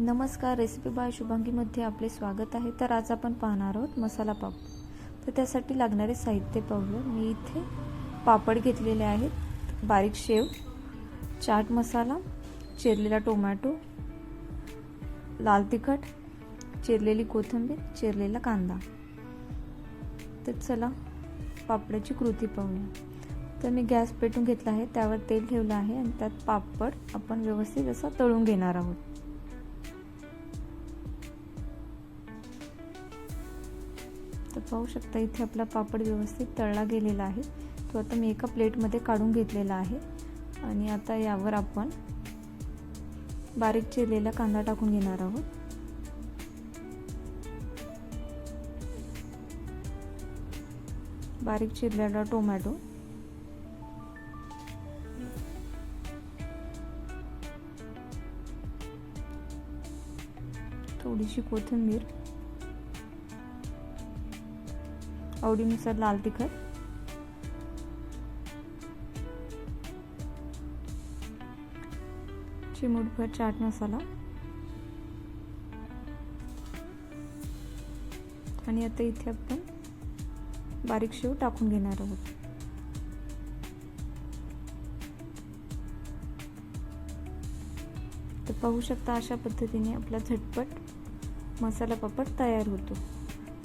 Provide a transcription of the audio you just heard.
नमस्कार recipe bye शुभांगीमध्ये आपले स्वागत आहे. तर आज आपण पाहणार आहोत मसाला पापड तर त्यासाठी लागणारे साहित्य पाहूया. मी इथे पापड घेतलेले आहेत. बारीक शेव चाट मसाला चिरलेला टोमॅटो लाल तिखट चिरलेली कोथिंबीर चिरलेला कांदा. तर चला पापडाची कृती पाहूया. तर मी गॅस पेटून घेतला आहे. त्यावर तेल ठेवलं आहे आणि त्यात पापड आपण व्यवस्थित असा तळून घेणार आहोत. तर पाहू शकता इथे आपला पापड व्यवस्थित तळला गेलेला आहे. तो आता मी एका प्लेटमध्ये काढून घेतलेला आहे. आणि आता यावर आपण बारीक चिरलेला कांदा टाकून घेणार आहोत. बारीक चिरलेला टोमॅटो. थोडीशी कोथिंबीर. आवडीनुसार लाल तिखट. चिमूटभर चाट मसाला. आणि आता इथे आपण बारीक शेव टाकून घेणार आहोत. तर पाहू शकता अशा पद्धतीने आपला झटपट मसाला पापड तयार होतो.